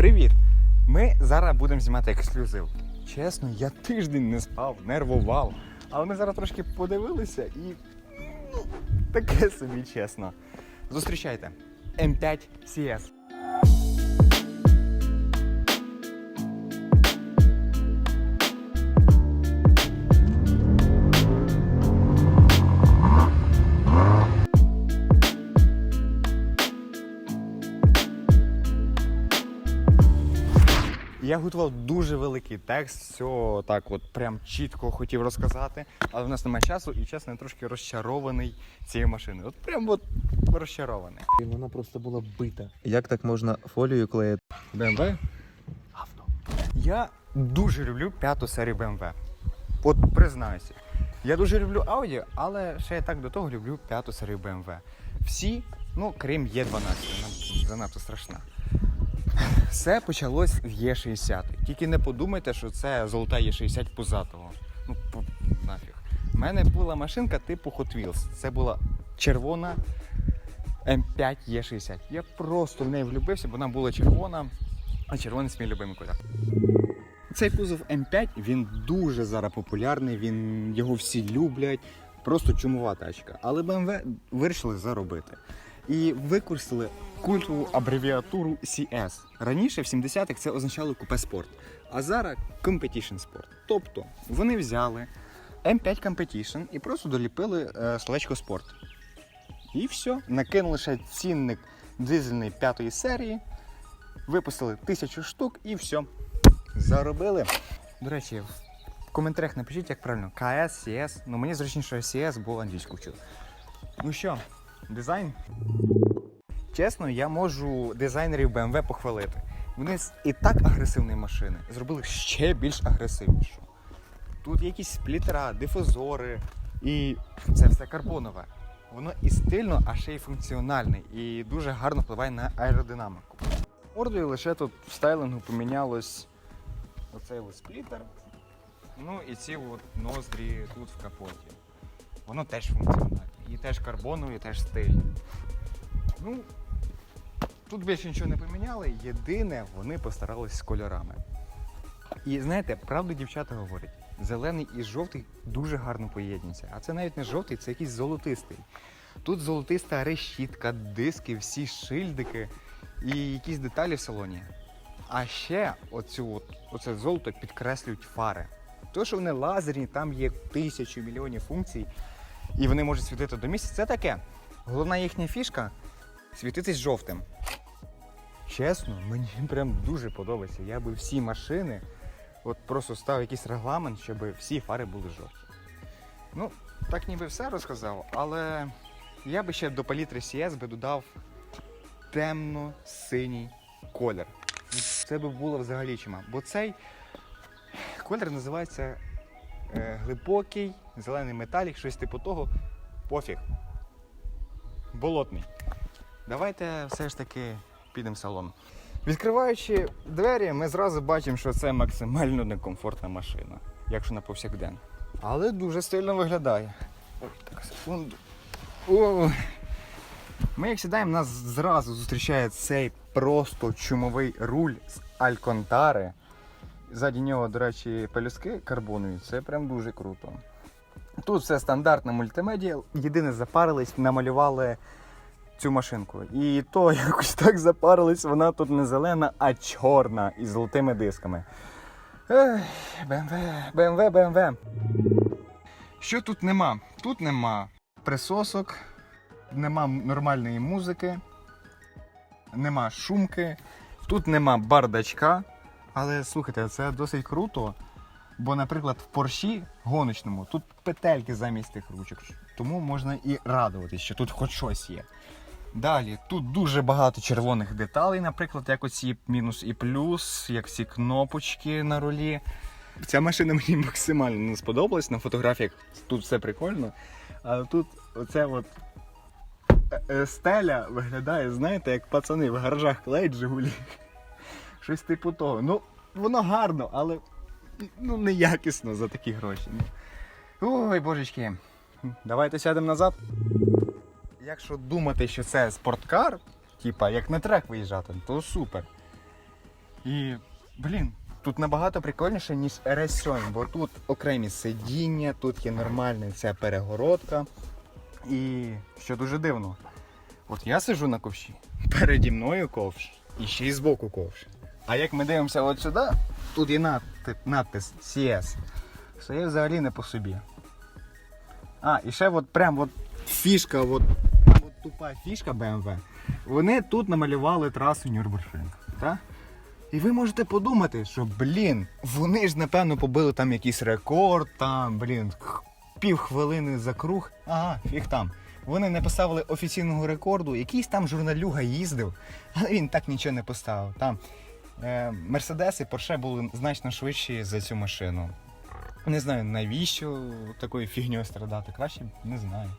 Привіт! Ми зараз будемо знімати ексклюзив. Чесно, я тиждень не спав, нервував. Але ми зараз трошки подивилися і. Ну, таке собі чесно. Зустрічайте М5 CS. Я готував дуже великий текст, все так от прям чітко хотів розказати, але в нас немає часу і чесно, я трошки розчарований цією машиною. От прям от розчарований. І Вона просто була бита. Як так можна фолію клеїти? BMW? Авто. Я дуже люблю п'яту серію BMW. От признаюся. Я дуже люблю Audi, але ще я так до того люблю п'яту серію BMW. Всі, ну крім Е12, вона занадто страшна. Все почалось з Е60. Тільки не подумайте, що це золота Е60 пузатого. Ну, по- нафіг. У мене була машинка типу Hot Wheels. Це була червона М5 Е60. Я просто в неї влюбився, бо вона була червона, а червоний мій любимий колір. Цей кузов М5 він дуже зараз популярний, він, його всі люблять. Просто чумова тачка. Але BMW вирішили заробити. І використали культову абревіатуру CS. Раніше в 70-х це означало купе спорт, а зараз Competition Sport. Тобто вони взяли M5 Competition і просто доліпили е, словечко спорт. І все. Накинули ще цінник дизельний п'ятої серії, випустили тисячу штук і все. Заробили. До речі, в коментарях напишіть, як правильно. КС, CS. Ну мені зручніше CS, бо англійську вчу. Ну що, дизайн? Чесно, я можу дизайнерів BMW похвалити. Вони і так агресивні машини зробили ще більш агресивнішу. Тут якісь сплітера, дифузори, і це все карбонове. Воно і стильно, а ще й функціональне, і дуже гарно впливає на аеродинаміку. Ордою лише тут в стайлингу помінялось оцей ось сплітер. Ну і ці от ноздрі тут в капоті. Воно теж функціональне. І теж карбонове, і теж стильне. Ну, тут більше нічого не поміняли. Єдине, вони постарались з кольорами. І знаєте, правду дівчата говорять, зелений і жовтий дуже гарно поєднуються. А це навіть не жовтий, це якийсь золотистий. Тут золотиста решітка, диски, всі шильдики і якісь деталі в салоні. А ще оцю, оце золото підкреслюють фари. То, що вони лазерні, там є тисячі мільйонів функцій, і вони можуть світити до місяця, це таке. Головна їхня фішка світитись жовтим. Чесно, мені прям дуже подобається. Я би всі машини от просто став якийсь регламент, щоб всі фари були жовті. Ну, так ніби все розказав, але я би ще до палітри CS би додав темно-синій колір. Це би було взагалі чима. Бо цей колір називається глибокий зелений металік, щось типу того. Пофіг. Болотний. Давайте все ж таки підемо в салон. Відкриваючи двері, ми зразу бачимо, що це максимально некомфортна машина, якщо на повсякден. Але дуже стильно виглядає. Ой, так, секунду. О. Ми як сідаємо, нас зразу зустрічає цей просто чумовий руль з Альконтари. Ззаді нього, до речі, пелюски карбонові. Це прям дуже круто. Тут все стандартна мультимедіа. Єдине запарились, намалювали цю машинку. І то якось так запарились, вона тут не зелена, а чорна із золотими дисками. BMW, BMW, BMW. Що тут нема? Тут нема присосок, нема нормальної музики, нема шумки, тут нема бардачка. Але слухайте, це досить круто. Бо, наприклад, в Порші гоночному тут петельки замість тих ручок. Тому можна і радуватись, що тут хоч щось є. Далі, тут дуже багато червоних деталей, наприклад, як оці мінус і плюс, як ці кнопочки на рулі. Ця машина мені максимально не сподобалась на фотографіях. Тут все прикольно. Але тут оце от е, е, стеля виглядає, знаєте, як пацани в гаражах клеють Жигулі. Щось типу того. Ну, воно гарно, але ну, неякісно за такі гроші. Ой, божечки. Давайте сядемо назад. Якщо думати, що це спорткар, типа як на трек виїжджати, то супер. І, блін, тут набагато прикольніше, ніж RS7, бо тут окремі сидіння, тут є нормальна ця перегородка. І що дуже дивно, от я сижу на ковші, переді мною ковш і ще й збоку ковш. А як ми дивимося от сюди, тут є надпис, надпис CS. Що є взагалі не по собі. А, і ще от прям от фішка, от, от тупа фішка BMW. Вони тут намалювали трасу Нюрбуршинг. І ви можете подумати, що, блін, вони ж напевно побили там якийсь рекорд, там, блін, пів хвилини за круг. Ага, фіг там. Вони не поставили офіційного рекорду, якийсь там журналюга їздив, але він так нічого не поставив. Там Мерседес і Порше були значно швидші за цю машину. Не знаю, навіщо такою фігньою страдати. Краще не знаю.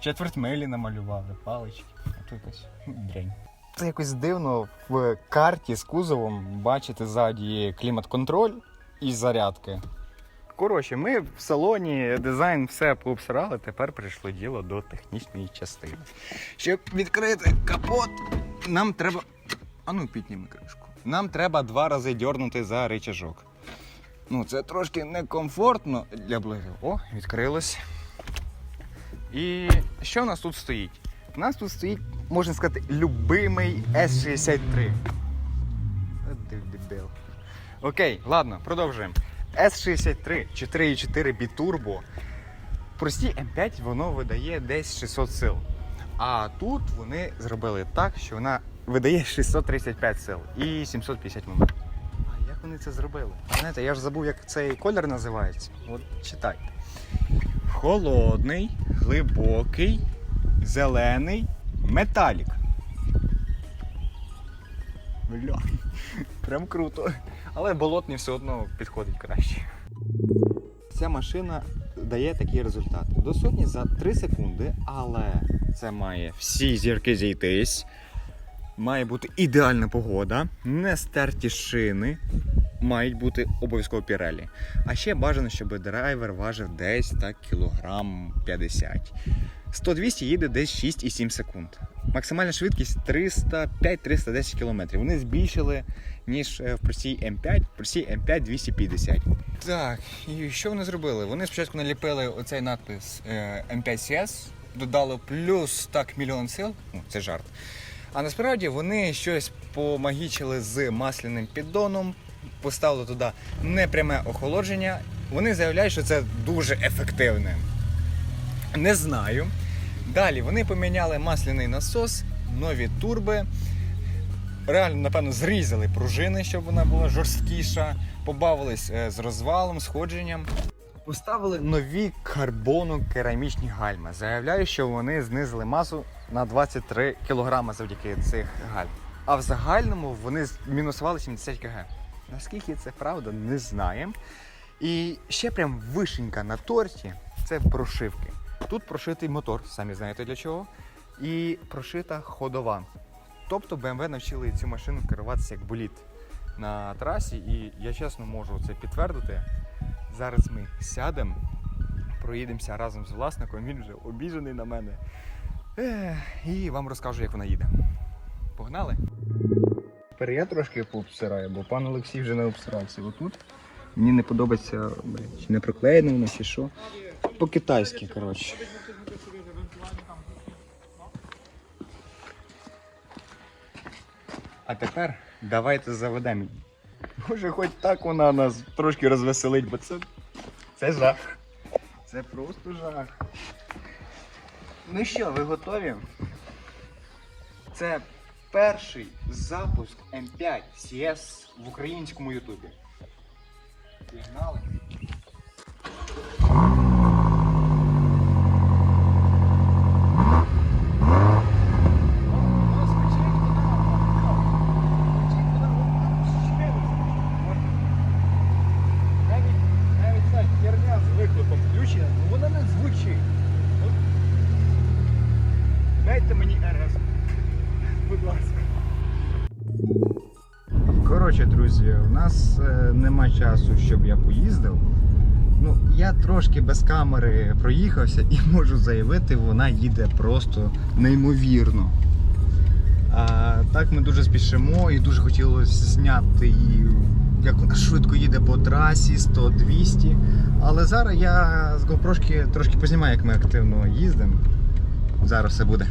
Четверть милі намалювали, палички, а то якась дрянь. Це якось дивно в карті з кузовом бачити ззаді клімат-контроль і зарядки. Коротше, ми в салоні дизайн все пообсирали, тепер прийшло діло до технічної частини. Щоб відкрити капот, нам треба. А ну підніми кришку. Нам треба два рази дьорнути за рычажок. Ну, це трошки некомфортно для ближнього. О, відкрилось. І що у нас тут стоїть? У нас тут стоїть, можна сказати, любимий S63. Дебіл. Окей, ладно, продовжуємо. S63 4.4 бітурбо. Прості М5 воно видає десь 600 сил. А тут вони зробили так, що вона видає 635 сил і 750 мм. А як вони це зробили? Знаєте, я ж забув, як цей колір називається. От читайте. Холодний, глибокий, зелений металік. Бля, прям круто. Але болотний все одно підходить краще. Ця машина дає такі результати. До сотні за 3 секунди, але це має всі зірки зійтись. Має бути ідеальна погода, не стерті шини, мають бути обов'язково пірелі. А ще бажано, щоб драйвер важив десь так кілограм 50. 100-200 їде десь 6,7 секунд. Максимальна швидкість 305-310 км. Вони збільшили, ніж е, в простій М5, в простій М5 250. Так, і що вони зробили? Вони спочатку наліпили оцей надпис е, M5CS, додали плюс так мільйон сил. Ну, це жарт. А насправді вони щось помагічили з масляним піддоном, поставили туди непряме охолодження. Вони заявляють, що це дуже ефективне. Не знаю. Далі вони поміняли масляний насос, нові турби. Реально, напевно, зрізали пружини, щоб вона була жорсткіша, побавились е, з розвалом, сходженням. Поставили нові карбоно-керамічні гальми. Заявляю, що вони знизили масу на 23 кг завдяки цих гальм. А в загальному вони мінусували 70 кг. Наскільки це правда, не знаємо. І ще прям вишенька на торті це прошивки. Тут прошитий мотор, самі знаєте для чого, і прошита ходова. Тобто BMW навчили цю машину керуватися як боліт на трасі, і я чесно можу це підтвердити. Зараз ми сядемо, проїдемося разом з власником, він вже обіжений на мене. І вам розкажу, як вона їде. Погнали? Тепер я трошки пообсираю, бо пан Олексій вже не обсирався. Отут мені не подобається, чи не проклеєно воно, чи що. По-китайськи, коротше. А тепер давайте заведемо її. Може, хоч так вона нас трошки розвеселить, бо це, це жах. Це просто жах. Ну що, ви готові? Це перший запуск М5 CS в українському Ютубі. Пігнали? Навіть, навіть ця херня з вихлопом включена, ну вона не звучить. От. Дайте мені РС. Будь ласка. Коротше, друзі, у нас е, нема часу, щоб я поїздив. Ну, я трошки без камери проїхався і можу заявити, вона їде просто неймовірно. А Так ми дуже спішимо і дуже хотілося зняти її, як вона швидко їде по трасі 100-200. Але зараз я з GoPro трошки познімаю, як ми активно їздимо. Зараз все буде.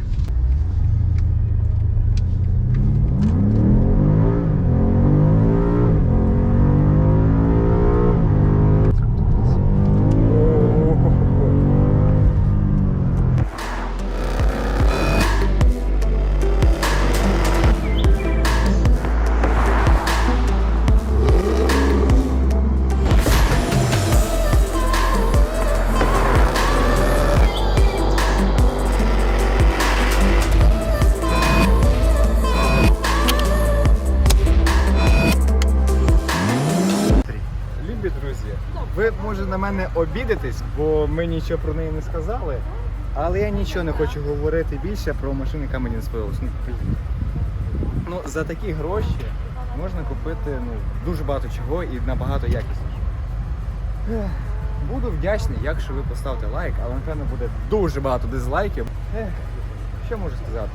На мене обідитесь, бо ми нічого про неї не сказали. Але я нічого не хочу говорити більше про машину, яка мені не сподобалась. Ну, ну за такі гроші можна купити ну, дуже багато чого і набагато якісніше. Буду вдячний, якщо ви поставите лайк, але напевно буде дуже багато дизлайків. Що можу сказати?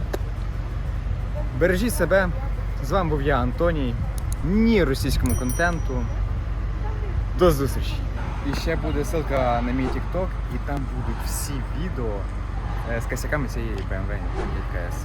Бережіть себе. З вами був я, Антоній. Ні російському контенту. До зустрічі! І ще буде ссылка на мій TikTok, і там будуть всі відео е, з косяками цієї BMW 5 КС.